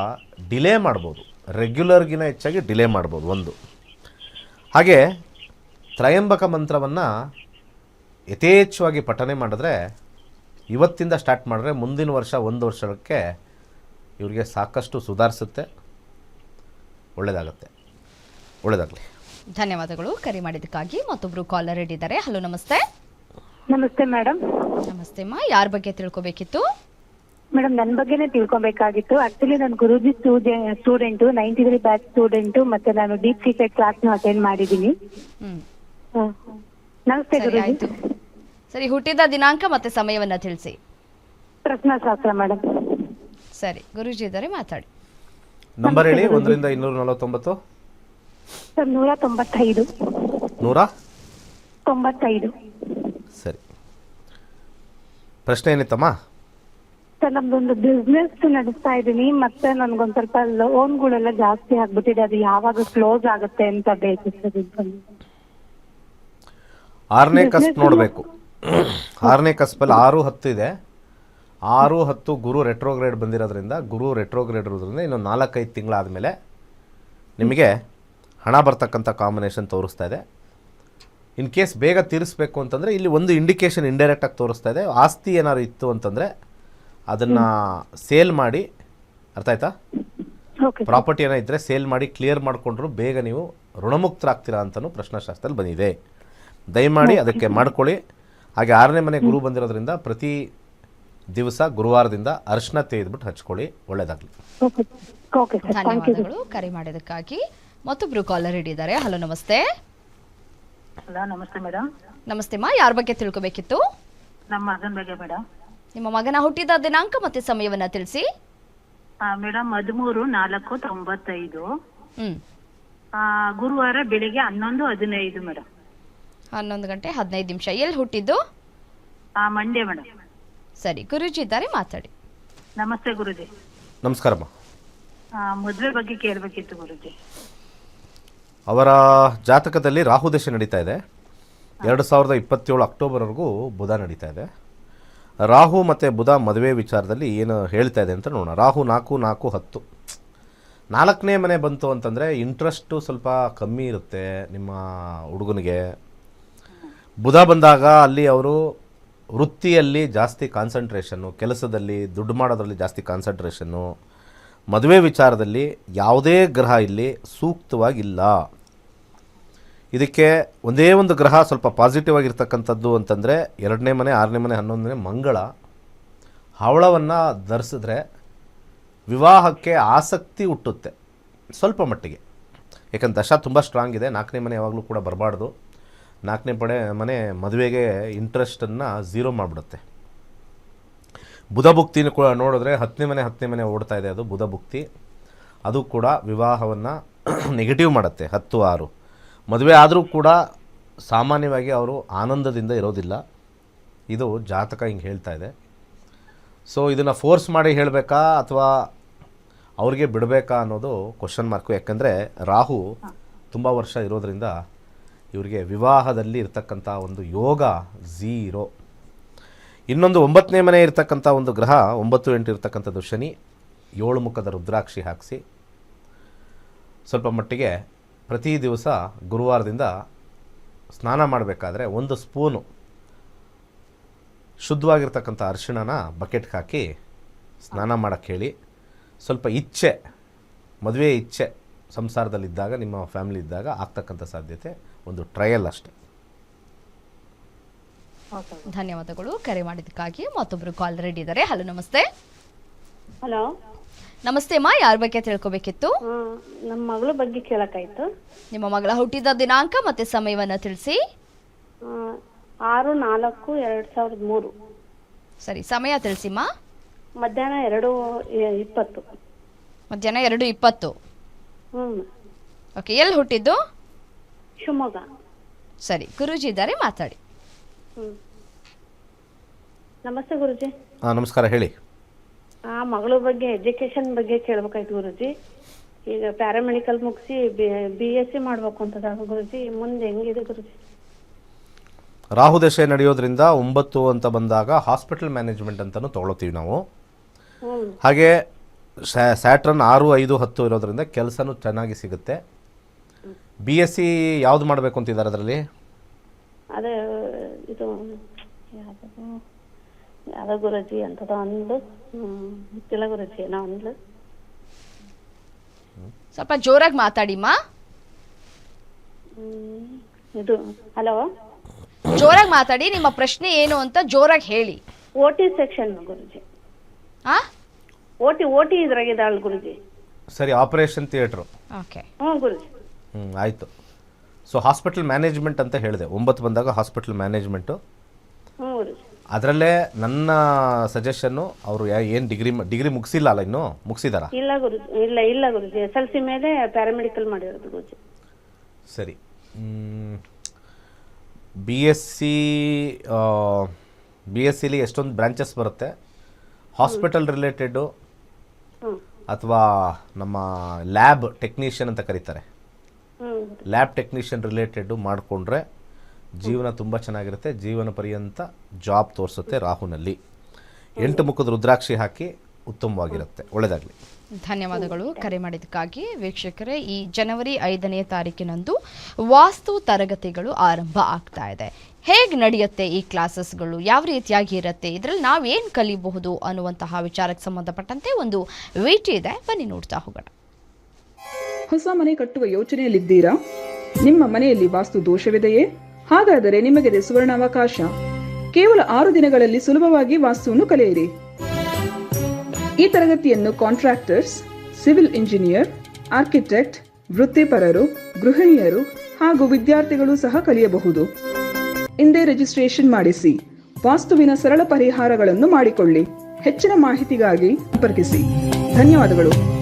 ಡಿಲೇ ಮಾಡ್ಬೋದು. ರೆಗ್ಯುಲರ್ಗಿನ ಹೆಚ್ಚಾಗಿ ಡಿಲೇ ಮಾಡ್ಬೋದು ಒಂದು. ಹಾಗೆ ತ್ರಯಂಬಕ ಮಂತ್ರವನ್ನು ಯಥೇಚ್ಛವಾಗಿ ಪಠನೆ ಮಾಡಿದ್ರೆ ಇವತ್ತಿಂದ ಸ್ಟಾರ್ಟ್ ಮಾಡಿದ್ರೆ ಮುಂದಿನ ವರ್ಷ ಒಂದು ವರ್ಷಕ್ಕೆ ಇವರಿಗೆ ಸಾಕಷ್ಟು ಸುಧಾರಿಸುತ್ತೆ. ಒಳ್ಳೆಯದಾಗತ್ತೆ ಒಳ್ಳೆಯದಾಗಲಿ ಧನ್ಯವಾದಗಳು. ಕರೆ ಮಾಡಿದ್ದಕ್ಕಾಗಿ ಮತ್ತೊಬ್ರು ಕಾಲರ್ ಇದ್ದಾರೆ. ಹಲೋ ನಮಸ್ತೆ. ನಮಸ್ತೆ ಮೇಡಮ್ ನಮಸ್ತೆ ಮಾ. ಯಾರ ಬಗ್ಗೆ ತಿಳ್ಕೊಬೇಕಿತ್ತು? ಮೇಡಮ್ ನನ್ನ ಬಗ್ಗೆನೇ ತಿಳ್ಕೊಬೇಕಾಗಿತ್ತು. ಆಕ್ಚುಲಿ ನಾನು ಗುರುಜಿ student ninety three batch student ಮತ್ತೆ ನಾನು ಡೀಪ್ ಸೀಕ್ರೆಟ್ ಕ್ಲಾಸ್ ಅಟೆಂಡ್ ಮಾಡಿದ್ದೀನಿ. ಹ್ಮ್. ಹ. ನಮಸ್ತೆ ಗುರುಜಿ. ಸರಿ ಹುಟ್ಟಿದ ದಿನಾಂಕ ಮತ್ತೆ ಸಮಯವನ್ನ ತಿಳಿಸಿ. ಪ್ರಶ್ನಾಶಾಸ್ತ್ರ ಮೇಡಮ್ ಸರಿ ಗುರುಜಿ ಇದ್ದಾರೆ ಮಾತಾಡಿ. ನಂಬರ್ ಹೇಳಿ ಒಂದರಿಂದ ಇನ್ನೂರ ನಲವತ್ತೊಂಬತ್ತು. ಸರ್ ನೂರ ತೊಂಬತ್ತೈದು ನೂರ? ತೊಂಬತ್ತೈದು. ಸರಿ. ಪ್ರಶ್ನೆ ಏನಿತ್ತಮ್ಮ? ಸರ್ ನಮ್ದೊಂದು ಬಿಸ್ನೆಸ್ ನಡೆಸ್ತಾ ಇದ್ದೀನಿ ಮತ್ತೆ ನನ್ಗೊಂದ್ ಸ್ವಲ್ಪ ಲೋನ್ಗಳೆಲ್ಲ ಜಾಸ್ತಿ ಆಗ್ಬಿಟ್ಟಿದೆ ಅದು ಯಾವಾಗ ಕ್ಲೋಸ್ ಆಗುತ್ತೆ ಅಂತ ಬೇಕಿತ್ತು ಆರನೇ ಕಸ್ಟ್ ನೋಡಬೇಕು. ಆರನೇ ಕಸ್ಪಲ್ಲಿ ಆರು ಹತ್ತು ಇದೆ. ಆರು ಹತ್ತು ಗುರು ರೆಟ್ರೋಗ್ರೇಡ್ ಬಂದಿರೋದ್ರಿಂದ ಗುರು ರೆಟ್ರೋಗ್ರೇಡ್ ಇರೋದ್ರಿಂದ ಇನ್ನು ನಾಲ್ಕೈದು ತಿಂಗಳಾದಮೇಲೆ ನಿಮಗೆ ಹಣ ಬರ್ತಕ್ಕಂಥ ಕಾಂಬಿನೇಷನ್ ತೋರಿಸ್ತಾ ಇದೆ. ಇನ್ ಕೇಸ್ ಬೇಗ ತೀರಿಸ್ಬೇಕು ಅಂತಂದರೆ ಇಲ್ಲಿ ಒಂದು ಇಂಡಿಕೇಶನ್ ಇಂಡೈರೆಕ್ಟಾಗಿ ತೋರಿಸ್ತಾ ಇದೆ. ಆಸ್ತಿ ಏನಾದ್ರು ಇತ್ತು ಅಂತಂದರೆ ಅದನ್ನು ಸೇಲ್ ಮಾಡಿ ಅರ್ಥ ಆಯ್ತಾ? ಪ್ರಾಪರ್ಟಿ ಏನೋ ಇದ್ದರೆ ಸೇಲ್ ಮಾಡಿ ಕ್ಲಿಯರ್ ಮಾಡಿಕೊಂಡ್ರು ಬೇಗ ನೀವು ಋಣಮುಕ್ತರಾಗ್ತೀರಾ ಅಂತಲೂ ಪ್ರಶ್ನಾಶಾಸ್ತ್ರದಲ್ಲಿ ಬಂದಿದೆ. ದಯಮಾಡಿ ಅದಕ್ಕೆ ಮಾಡ್ಕೊಳ್ಳಿ. ಹಾಗೆ ಆರನೇ ಮನೆ ಗುರು ಬಂದಿರೋದ್ರಿಂದ ಪ್ರತಿ ದಿವಸ ಗುರುವಾರದಿಂದ ಅರ್ಶನ ತೆಗೆದ್ಬಿಟ್ಟು ಹಚ್ಕೊಳ್ಳಿ ಒಳ್ಳೇದಾಗ್ಲಿ. Okay okay sir thank you ಧನ್ಯವಾದಗಳು ಕರೆ ಮಾಡಿದಕ್ಕಾಗಿ ಮತ್ತೊಬ್ರು ಕಾಲರ್ ಇದ್ದಾರೆ ಹಲೋ ನಮಸ್ತೆ. ಹಲೋ ನಮಸ್ತೆ ಮೇಡಮ್ ನಮಸ್ತೆ ಮಾ. ಯಾರ ಬಗ್ಗೆ ತಿಳ್ಕೊಬೇಕಿತ್ತು? ನಮ್ಮ ಮಗನ ಬಗ್ಗೆ ಮೇಡಮ್ ನಿಮ್ಮ ಮಗನ ಹುಟ್ಟಿದ ದಿನಾಂಕ ಮತ್ತೆ ಸಮಯವನ್ನ ತಿಳಿಸಿ. ಮೇಡಮ್ ಹದಿಮೂರು ನಾಲ್ಕು ತೊಂಬತ್ತೈದು. ಹ್ಮ್. ಆ, ಗುರುವಾರ ಬೆಳಿಗ್ಗೆ ಹನ್ನೊಂದು ಹದಿನೈದು ಮೇಡಮ್ ಹನ್ನೊಂದು ಗಂಟೆ ಹದಿನೈದು ನಿಮಿಷ. ಎಲ್ಲಿ ಹುಟ್ಟಿದ್ದು? ಮಂಡ್ಯ ಮೇಡಮ್ ಸರಿ ಗುರುಜಿ ಇದ್ದಾರೆ ಮಾತಾಡಿ. ನಮಸ್ತೆ ಗುರುಜಿ. ನಮಸ್ಕಾರಮ್ಮ ಆ, ಮದ್ವೆ ಬಗ್ಗೆ ಕೇಳಬೇಕಿತ್ತು ಗುರುಜಿ. ಅವರ ಜಾತಕದಲ್ಲಿ ರಾಹು ದಶೆ ನಡೀತಾ ಇದೆ. ಎರಡು ಸಾವಿರದ ಇಪ್ಪತ್ತೇಳು ಅಕ್ಟೋಬರ್ವರೆಗೂ ಬುಧ ನಡೀತಾ ಇದೆ. ರಾಹು ಮತ್ತು ಬುಧ ಮದುವೆ ವಿಚಾರದಲ್ಲಿ ಏನು ಹೇಳ್ತಾ ಇದೆ ಅಂತ ನೋಡೋಣ. ರಾಹು ನಾಲ್ಕು ನಾಲ್ಕು ಹತ್ತು. ನಾಲ್ಕನೇ ಮನೆ ಬಂತು ಅಂತಂದರೆ ಇಂಟ್ರೆಸ್ಟು ಸ್ವಲ್ಪ ಕಮ್ಮಿ ಇರುತ್ತೆ ನಿಮ್ಮ ಹುಡುಗನಿಗೆ. ಬುಧ ಬಂದಾಗ ಅಲ್ಲಿ ಅವರು ವೃತ್ತಿಯಲ್ಲಿ ಜಾಸ್ತಿ ಕಾನ್ಸಂಟ್ರೇಷನ್ನು, ಕೆಲಸದಲ್ಲಿ ದುಡ್ಡು ಮಾಡೋದ್ರಲ್ಲಿ ಜಾಸ್ತಿ ಕಾನ್ಸಂಟ್ರೇಷನ್ನು, ಮದುವೆ ವಿಚಾರದಲ್ಲಿ ಯಾವುದೇ ಗ್ರಹ ಇಲ್ಲಿ ಸೂಕ್ತವಾಗಿಲ್ಲ. ಇದಕ್ಕೆ ಒಂದೇ ಒಂದು ಗ್ರಹ ಸ್ವಲ್ಪ ಪಾಸಿಟಿವ್ ಆಗಿರ್ತಕ್ಕಂಥದ್ದು ಅಂತಂದರೆ ಎರಡನೇ ಮನೆ, ಆರನೇ ಮನೆ ಹನ್ನೊಂದನೇ ಮಂಗಳ. ಹವಳವನ್ನು ಧರಿಸಿದ್ರೆ ವಿವಾಹಕ್ಕೆ ಆಸಕ್ತಿ ಹುಟ್ಟುತ್ತೆ ಸ್ವಲ್ಪ ಮಟ್ಟಿಗೆ. ಯಾಕಂದ್ರೆ ದಶ ತುಂಬ ಸ್ಟ್ರಾಂಗ್ ಇದೆ, ನಾಲ್ಕನೇ ಮನೆ ಯಾವಾಗಲೂ ಕೂಡ ಬರಬಾರ್ದು. ನಾಲ್ಕನೇ ಪಡೆ ಮನೆ ಮದುವೆಗೆ ಇಂಟ್ರೆಸ್ಟನ್ನು ಝೀರೋ ಮಾಡಿಬಿಡುತ್ತೆ. ಬುಧ ಭುಕ್ತಿನ ಕೂಡ ನೋಡಿದ್ರೆ ಹತ್ತನೇ ಮನೆ ಹತ್ತನೇ ಮನೆ ಓಡ್ತಾ ಇದೆ ಅದು ಬುಧ ಭುಕ್ತಿ. ಅದು ಕೂಡ ವಿವಾಹವನ್ನು ನೆಗೆಟಿವ್ ಮಾಡುತ್ತೆ ಹತ್ತು ಆರು. ಮದುವೆ ಆದರೂ ಕೂಡ ಸಾಮಾನ್ಯವಾಗಿ ಅವರು ಆನಂದದಿಂದ ಇರೋದಿಲ್ಲ. ಇದು ಜಾತಕ ಹಿಂಗೆ ಹೇಳ್ತಾ ಇದೆ. ಸೊ ಇದನ್ನು ಫೋರ್ಸ್ ಮಾಡಿ ಹೇಳಬೇಕಾ ಅಥವಾ ಅವ್ರಿಗೆ ಬಿಡಬೇಕಾ ಅನ್ನೋದು ಕ್ವಶನ್ ಮಾರ್ಕು ಯಾಕಂದರೆ ರಾಹು ತುಂಬ ವರ್ಷ ಇರೋದ್ರಿಂದ ಇವರಿಗೆ ವಿವಾಹದಲ್ಲಿ ಇರ್ತಕ್ಕಂಥ ಒಂದು ಯೋಗ ಝೀರೋ. ಇನ್ನೊಂದು ಒಂಬತ್ತನೇ ಮನೆ ಇರ್ತಕ್ಕಂಥ ಒಂದು ಗ್ರಹ, ಒಂಬತ್ತು ಎಂಟು ಇರ್ತಕ್ಕಂಥದ್ದು ಶನಿ. ಏಳು ಮುಖದ ರುದ್ರಾಕ್ಷಿ ಹಾಕಿಸಿ, ಸ್ವಲ್ಪ ಮಟ್ಟಿಗೆ ಪ್ರತಿ ದಿವಸ ಗುರುವಾರದಿಂದ ಸ್ನಾನ ಮಾಡಬೇಕಾದ್ರೆ ಒಂದು ಸ್ಪೂನು ಶುದ್ಧವಾಗಿರ್ತಕ್ಕಂಥ ಅರಿಶಿಣನ ಬಕೆಟ್ಗೆ ಹಾಕಿ ಸ್ನಾನ ಮಾಡೋಕ್ಕೆ ಹೇಳಿ. ಸ್ವಲ್ಪ ಇಚ್ಛೆ, ಮದುವೆ ಇಚ್ಛೆ, ಸಂಸಾರದಲ್ಲಿದ್ದಾಗ, ನಿಮ್ಮ ಫ್ಯಾಮಿಲಿ ಇದ್ದಾಗ ಆಗ್ತಕ್ಕಂಥ ಸಾಧ್ಯತೆ. ಒಂದು ಟ್ರಯಲ್ ಅಷ್ಟೇ. ಧನ್ಯವಾದಗಳು. ಕರೆ ಮಾಡಿದ್ದಕ್ಕಾಗಿ ಮತ್ತೊಬ್ರು ಕಾಲ್ ರೆಡಿ ಇದ್ದಾರೆ ಹಲೋ ನಮಸ್ತೆ. ಹಲೋ ನಮಸ್ತೆ ಅಮ್ಮ ಯಾರ ಬಗ್ಗೆ ತಿಳ್ಕೊಬೇಕಿತ್ತು? ನಮ್ಮ ಮಗಳ ಬಗ್ಗೆ ಕೇಳಕ್ಕಾಯ್ತು. ನಿಮ್ಮ ಮಗಳ ಹುಟ್ಟಿದ ದಿನಾಂಕ ಮತ್ತೆ ಸಮಯವನ್ನ ತಿಳಿಸಿ. ಆರು ನಾಲ್ಕು ಎರಡ್ ಸಾವಿರದ ಮೂರು. ಸರಿ ಸಮಯ ತಿಳಿಸಿಮ್ಮ ಮಧ್ಯಾಹ್ನ ಎರಡು ಇಪ್ಪತ್ತು. ಮಧ್ಯಾಹ್ನ ಎರಡು ಇಪ್ಪತ್ತು. ಹ್ಮ್. ಓಕೆ ಎಲ್ಲಿ ಹುಟ್ಟಿದ್ದು? ಶಿವಮೊಗ್ಗ. ಸರಿ ಗುರೂಜಿ ಇದ್ದಾರೆ ಮಾತಾಡಿ. ನಮಸ್ತೆ ಗುರುಜಿ. ಹಾಂ ನಮಸ್ಕಾರ ಹೇಳಿ. ಆ ಮಗಳ ಬಗ್ಗೆ ಎಜುಕೇಶನ್ ಬಗ್ಗೆ ಕೇಳ್ಬೇಕಾಯ್ತು ಗುರುಜಿ. ಈಗ ಪ್ಯಾರಾಮೆಡಿಕಲ್ ಮುಗಿಸಿ ಬಿ ಎಸ್ ಸಿ ಮಾಡ್ಬೇಕು ಅಂತದ ಗುರುಜಿ. ಮುಂದೆ ಹೆಂಗಿದೆ ಗುರುಜಿ? ರಾಹು ದಶೆ ನಡೆಯೋದ್ರಿಂದ ಒಂಬತ್ತು ಅಂತ ಬಂದಾಗ ಹಾಸ್ಪಿಟಲ್ ಮ್ಯಾನೇಜ್ಮೆಂಟ್ ಅಂತಲೂ ತಗೊಳ್ತೀವಿ ನಾವು. ಹಾಗೆ ಸ್ಯಾ- ಸ್ಯಾಟ್ರನ್ ಆರು ಐದು ಹತ್ತು ಇರೋದ್ರಿಂದ ಕೆಲಸನೂ ಚೆನ್ನಾಗಿ ಸಿಗುತ್ತೆ. ಬಿ ಎಸ್ ಸಿ ಯಾವ್ದು ಮಾಡಬೇಕು ಅಂತಿದ್ದಾರೆ ಅದರಲ್ಲಿ? ಅದೇ ಇದು ಯಾವ್ದದು? ಯಾವ್ದೋ ಗುರುಜಿ ಅಂತದ ಅಂದ್ಲು. ಹ್ಮ್ ಗೊತ್ತಿಲ್ಲ ಗುರುಜಿ ಏನೋ ಅಂದ್ಲು. ಸ್ವಲ್ಪ ಜೋರಾಗಿ ಮಾತಾಡಿಮ್ಮ. ಹ್ಮ್, ಇದು ಹಲೋ? ಜೋರಾಗಿ ಮಾತಾಡಿ ನಿಮ್ಮ ಪ್ರಶ್ನೆ ಏನು ಅಂತ ಜೋರಾಗಿ ಹೇಳಿ. ಓ ಟಿ ಸೆಕ್ಷನ್ ಗುರುಜಿ. ಆ? ಓ ಟಿ ಓ ಟಿ ಇದ್ರಾಗಿದ್ದಾಳ ಗುರುಜಿ. ಸರಿ ಆಪರೇಷನ್ ಥಿಯೇಟರ್. ಓಕೆ. ಹ್ಞೂ ಗುರುಜಿ. ಹ್ಞೂ ಆಯಿತು. ಸೊ ಹಾಸ್ಪಿಟಲ್ ಮ್ಯಾನೇಜ್ಮೆಂಟ್ ಅಂತ ಹೇಳಿದೆ. ಒಂಬತ್ತು ಬಂದಾಗ ಹಾಸ್ಪಿಟಲ್ ಮ್ಯಾನೇಜ್ಮೆಂಟು ಹ್ಞೂ ಅದರಲ್ಲೇ ನನ್ನ ಸಜೆಷನ್ನು ಅವರು ಏನು ಡಿಗ್ರಿ ಡಿಗ್ರಿ ಮುಗಿಸಿಲ್ಲ ಅಲ್ಲ ಇನ್ನು? ಮುಗಿಸಿದಾರಾ? ಇಲ್ಲ ಗುರುಜಿ ಇಲ್ಲ ಇಲ್ಲ ಗುರುಜಿ ಎಸ್ ಎಲ್ ಸಿ ಮೇಲೆ ಪ್ಯಾರಾಮೆಡಿಕಲ್ ಮಾಡಿರೋದು ಗುರುಜಿ. ಸರಿ. B S C B S ಸಿಲಿ ಎಷ್ಟೊಂದು ಬ್ರಾಂಚಸ್ ಬರುತ್ತೆ? ಹಾಸ್ಪಿಟಲ್ ರಿಲೇಟೆಡು ಹ್ಞೂ ಅಥವಾ ನಮ್ಮ ಲ್ಯಾಬ್ ಟೆಕ್ನಿಷಿಯನ್ ಅಂತ ಕರೀತಾರೆ. ಲ್ಯಾಬ್ ಟೆಕ್ನಿಷಿಯನ್ ರಿಲೇಟೆಡ್ ಮಾಡಿಕೊಂಡ್ರೆ ಜೀವನ ತುಂಬ ಚೆನ್ನಾಗಿರುತ್ತೆ. ಜೀವನ ಪರ್ಯಂತ ಜಾಬ್ ತೋರಿಸುತ್ತೆ ರಾಹುನಲ್ಲಿ. ಎಂಟು ಮುಖದ ರುದ್ರಾಕ್ಷಿ ಹಾಕಿ ಉತ್ತಮವಾಗಿರುತ್ತೆ. ಒಳ್ಳೆಯದಾಗಲಿ ಧನ್ಯವಾದಗಳು. ಕರೆ ಮಾಡಿದ್ದಕ್ಕಾಗಿ ವೀಕ್ಷಕರೇ ಈ ಜನವರಿ ಐದನೇ ತಾರೀಕಿನಂದು ವಾಸ್ತು ತರಗತಿಗಳು ಆರಂಭ ಆಗ್ತಾ ಇದೆ. ಹೇಗೆ ನಡೆಯುತ್ತೆ ಈ ಕ್ಲಾಸಸ್ಗಳು? ಯಾವ ರೀತಿಯಾಗಿ ಇರುತ್ತೆ? ಇದರಲ್ಲಿ ನಾವೇನು ಕಲಿಬಹುದು ಅನ್ನುವಂತಹ ವಿಚಾರಕ್ಕೆ ಸಂಬಂಧಪಟ್ಟಂತೆ ಒಂದು ವೇಟಿ ಇದೆ. ಬನ್ನಿ ನೋಡ್ತಾ ಹೋಗೋಣ. ಹೊಸ ಮನೆ ಕಟ್ಟುವ ಯೋಚನೆಯಲ್ಲಿದ್ದೀರಾ? ನಿಮ್ಮ ಮನೆಯಲ್ಲಿ ವಾಸ್ತು ದೋಷವಿದೆಯೇ? ಹಾಗಾದರೆ ನಿಮಗಿದೆ ಸುವರ್ಣಾವಕಾಶ. ಕೇವಲ ಆರು ದಿನಗಳಲ್ಲಿ ಸುಲಭವಾಗಿ ವಾಸ್ತುವನ್ನು ಕಲಿಯಿರಿ. ಈ ತರಗತಿಯನ್ನು ಕಾಂಟ್ರಾಕ್ಟರ್ಸ್, ಸಿವಿಲ್ ಇಂಜಿನಿಯರ್, ಆರ್ಕಿಟೆಕ್ಟ್, ವೃತ್ತಿಪರರು, ಗೃಹಿಣಿಯರು ಹಾಗೂ ವಿದ್ಯಾರ್ಥಿಗಳು ಸಹ ಕಲಿಯಬಹುದು. ಇಂದೇ ರಿಜಿಸ್ಟ್ರೇಷನ್ ಮಾಡಿಸಿ. ವಾಸ್ತುವಿನ ಸರಳ ಪರಿಹಾರಗಳನ್ನು ಮಾಡಿಕೊಳ್ಳಿ. ಹೆಚ್ಚಿನ ಮಾಹಿತಿಗಾಗಿ ಸಂಪರ್ಕಿಸಿ. ಧನ್ಯವಾದಗಳು.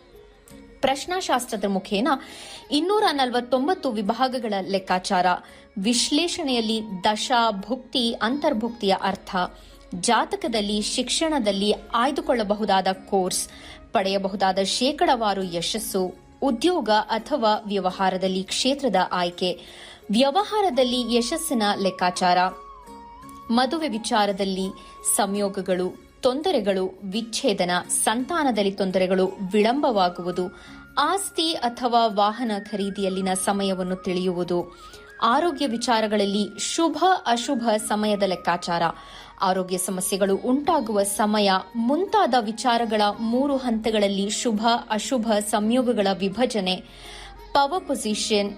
ಪ್ರಶ್ನಾಶಾಸ್ತ್ರದ ಮುಖೇನ ಇನ್ನೂರ ನಲವತ್ತೊಂಬತ್ತು ವಿಭಾಗಗಳ ಲೆಕ್ಕಾಚಾರ. ವಿಶ್ಲೇಷಣೆಯಲ್ಲಿ ದಶ ಭುಕ್ತಿ, ಅಂತರ್ಭುಕ್ತಿಯ ಅರ್ಥ. ಜಾತಕದಲ್ಲಿ, ಶಿಕ್ಷಣದಲ್ಲಿ ಆಯ್ದುಕೊಳ್ಳಬಹುದಾದ ಕೋರ್ಸ್. ಪಡೆಯಬಹುದಾದ ಶೇಕಡವಾರು ಯಶಸ್ಸು. ಉದ್ಯೋಗ ಅಥವಾ ವ್ಯವಹಾರದಲ್ಲಿ ಕ್ಷೇತ್ರದ ಆಯ್ಕೆ. ವ್ಯವಹಾರದಲ್ಲಿ ಯಶಸ್ಸಿನ ಲೆಕ್ಕಾಚಾರ. ಮದುವೆ ವಿಚಾರದಲ್ಲಿ ಸಂಯೋಗಗಳು. ತೊಂದರೆಗಳು, ವಿಚ್ಛೇದನ, ಸಂತಾನದಲ್ಲಿ ತೊಂದರೆಗಳು ವಿಳಂಬವಾಗುವುದು, ಆಸ್ತಿ ಅಥವಾ ವಾಹನ ಖರೀದಿಯಲ್ಲಿನ ಸಮಯವನ್ನು ತಿಳಿಯುವುದು. ಆರೋಗ್ಯ ವಿಚಾರಗಳಲ್ಲಿ ಶುಭ, ಅಶುಭ ಸಮಯದ ಲೆಕ್ಕಾಚಾರ. ಆರೋಗ್ಯ ಸಮಸ್ಯೆಗಳು ಉಂಟಾಗುವ ಸಮಯ ಮುಂತಾದ ವಿಚಾರಗಳ ಮೂರು ಹಂತಗಳಲ್ಲಿ ಶುಭ, ಅಶುಭ ಸಂಯೋಗಗಳ ವಿಭಜನೆ. ಪವರ್ ಪೊಸಿಷನ್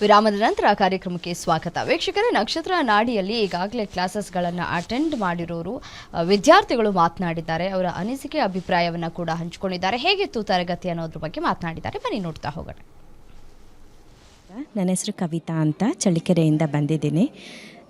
ವಿರಾಮದ ನಂತರ ಕಾರ್ಯಕ್ರಮಕ್ಕೆ ಸ್ವಾಗತ. ವೀಕ್ಷಕರೇ, ನಕ್ಷತ್ರ ನಾಡಿಯಲ್ಲಿ ಈಗಾಗಲೇ ಕ್ಲಾಸಸ್ಗಳನ್ನು ಅಟೆಂಡ್ ಮಾಡಿರೋರು ವಿದ್ಯಾರ್ಥಿಗಳು ಮಾತನಾಡಿದ್ದಾರೆ. ಅವರ ಅನಿಸಿಕೆ, ಅಭಿಪ್ರಾಯವನ್ನು ಕೂಡ ಹಂಚಿಕೊಂಡಿದ್ದಾರೆ. ಹೇಗಿತ್ತು ತರಗತಿ ಅನ್ನೋದ್ರ ಬಗ್ಗೆ ಮಾತನಾಡಿದ್ದಾರೆ. ಬನ್ನಿ, ನೋಡ್ತಾ ಹೋಗೋಣ. ನನ್ನ ಹೆಸರು ಕವಿತಾ ಅಂತ ಚಳ್ಳಕೆರೆಯಿಂದ ಬಂದಿದ್ದೀನಿ.